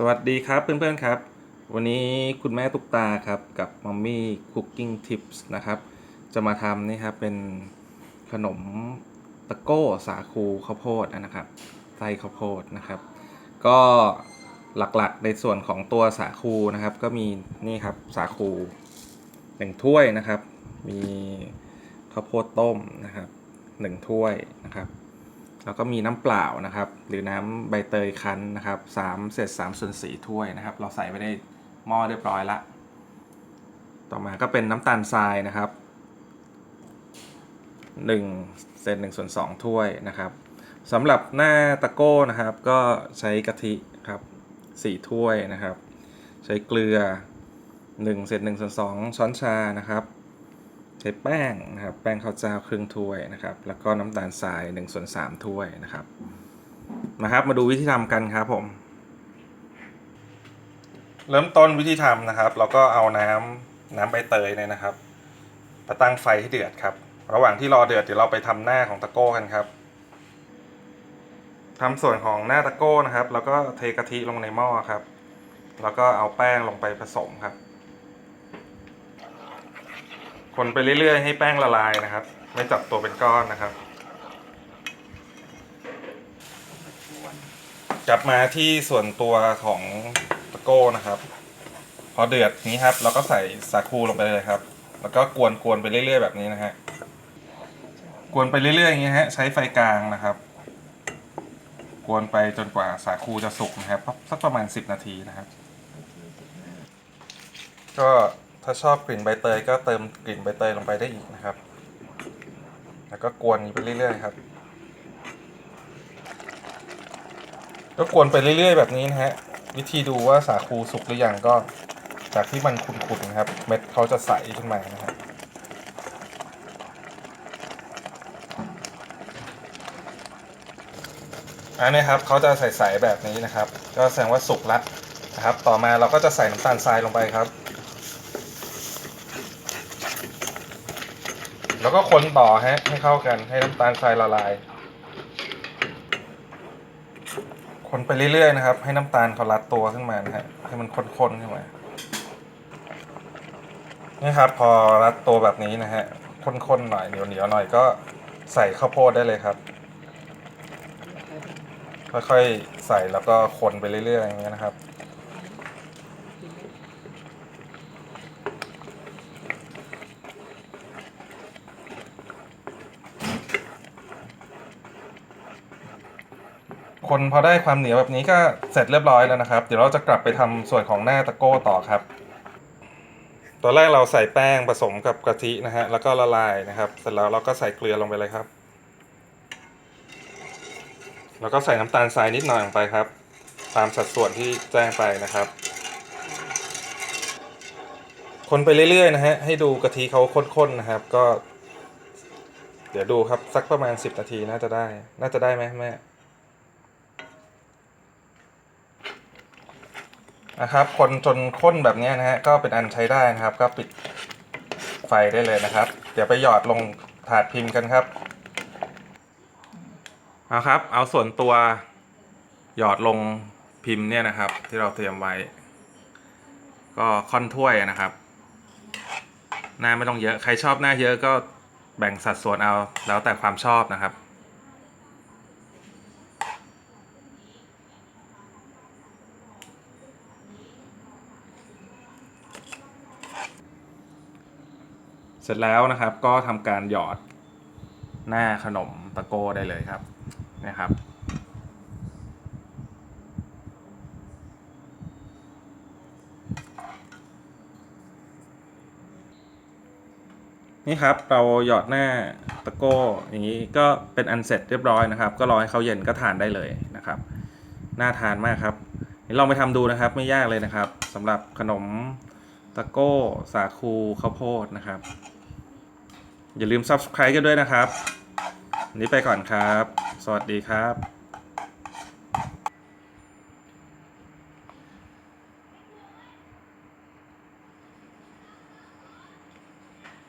สวัสดีครับเพื่อนๆครับ วันนี้คุณแม่ตุกตาครับกับมัมมี่คุกกิ้งทิปส์นะครับจะมาทำนี่ครับเป็นขนมตะโก้สาคูข้าวโพดนะครับไส้ข้าวโพดนะครับ ก็หลักๆในส่วนของตัวสาคูนะครับ ก็มีนี่ครับสาคูหนึ่งถ้วยนะครับ มีข้าวโพดต้มนะครับหนึ่งถ้วยนะครับ แล้วก็มีน้ำเปล่านะครับ หรือน้ำใบเตยคั้นนะครับสามเศษสามส่วนสี่ถ้วยนะครับ เราใส่ไว้ในหม้อเรียบร้อยละ ต่อมาก็เป็นน้ำตาลทรายนะครับหนึ่งเศษหนึ่งส่วนสองถ้วยนะครับสำหรับหน้าตะโก้นะครับ ก็ใช้กะทิครับสี่ถ้วยนะครับ ใช้เกลือหนึ่งเศษหนึ่งส่วนสองช้อนชานะครับ ช้แป้งนะครับแป้งข้าวเจ้าครึ่งถ้วยนะครับ แล้วก็น้ำตาลทราย1ส่วน3ถ้วยนะครับนะครับ มาดูวิธีทำกันครับผม เริ่มต้นวิธีทำนะครับ เราก็เอาน้ำน้ำใบเตยเนี่ยนะครับมาตั้งไฟให้เดือดครับ ระหว่างที่รอเดือดเดี๋ยวเราไปทำหน้าของตะโก้กันครับทำส่วนของหน้าตะโก้นะครับ แล้วก็เทกะทิลงในหม้อครับ แล้วก็เอาแป้งลงไปผสมครับ คนไปเรื่อยๆ ให้แป้งละลายนะครับ ไม่จับตัวเป็นก้อนนะครับ กลับมาที่ส่วนตัวของตะโก้นะครับ พอเดือดนี้ครับ เราก็ใส่สาคูลงไปเลยครับ แล้วก็กวนๆไปเรื่อยๆ แบบนี้นะฮะกวนไปเรื่อยๆอย่างนี้ฮะใช้ไฟกลางนะครับ กวนไปจนกว่าสาคูจะสุกนะครับสักประมาณ 10 นาทีนะครับ ก็ ถ้าชอบกลิ่นใบเตยก็เติมกลิ่นใบเตยลงไปได้อีกนะครับ แล้วก็กวนไปเรื่อยๆครับ ก็กวนไปเรื่อย ๆ แบบนี้นะฮะ วิธีดูว่าสาคูสุกหรือยังก็จากที่มันขุ่นๆนะครับ เม็ดเขาจะใสขึ้นมานะครับอันนี้ครับเขาจะใสๆแบบนี้นะครับ ก็แสดงว่าสุกแล้วนะครับ ต่อมาเราก็จะใส่น้ำตาลทรายลงไปครับ แล้วก็คนต่อฮะ ให้เข้ากันให้น้ำตาลทรายละลาย คนไปเรื่อยๆนะครับ ให้น้ำตาลเขารัดตัวขึ้นมานะฮะให้มันข้นๆขึ้นมานี่ครับ พอรัดตัวแบบนี้นะฮะข้นๆหน่อยเหนียวๆหน่อยก็ใส่ข้าวโพดได้เลยครับ ค่อยๆใส่แล้วก็คนไปเรื่อยๆอย่างเงี้ยนะครับ คนพอได้ความเหนียวแบบนี้ก็เสร็จเรียบร้อยแล้วนะครับ เดี๋ยวเราจะกลับไปทำส่วนของหน้าตะโก้ต่อครับ ตอนแรกเราใส่แป้งผสมกับกะทินะฮะแล้วก็ละลายนะครับ เสร็จแล้วเราก็ใส่เกลือลงไปเลยครับ แล้วก็ใส่น้ำตาลทรายนิดหน่อยลงไปครับ ตามสัดส่วนที่แจ้งไปนะครับ คนไปเรื่อยๆนะฮะให้ดูกะทิเขาข้นๆนะครับ ก็ เดี๋ยวดูครับสักประมาณ 10 นาทีน่าจะได้ น่าจะได้ไหมแม่ นะครับ คนจนข้นแบบนี้นะฮะก็เป็นอันใช้ได้นะครับ ก็ปิดไฟได้เลยนะครับ เดี๋ยวไปหยอดลงถาดพิมพ์กันครับเอาครับ เอาส่วนตัวหยอดลงพิมพ์เนี่ยนะครับ ที่เราเตรียมไว้ ก็ค่อนถ้วยนะครับ หน้าไม่ต้องเยอะใครชอบหน้าเยอะก็แบ่งสัดส่วนเอาแล้วแต่ความชอบนะครับ เสร็จแล้วนะครับก็ทำการหยอดหน้าขนมตะโก้ได้เลยครับนะครับ นี่ครับเราหยอดหน้าตะโก้ อย่างนี้ก็เป็นอันเสร็จเรียบร้อยนะครับ ก็รอให้เขาเย็นก็ทานได้เลยนะครับน่าทานมากครับนี่ลองไปทำดูนะครับไม่ยากเลยนะครับสำหรับขนมตะโก้ สาคูข้าวโพดนะครับ อย่าลืม subscribe กันด้วยนะครับนนี้ไปก่อนครับ สวัสดีครับ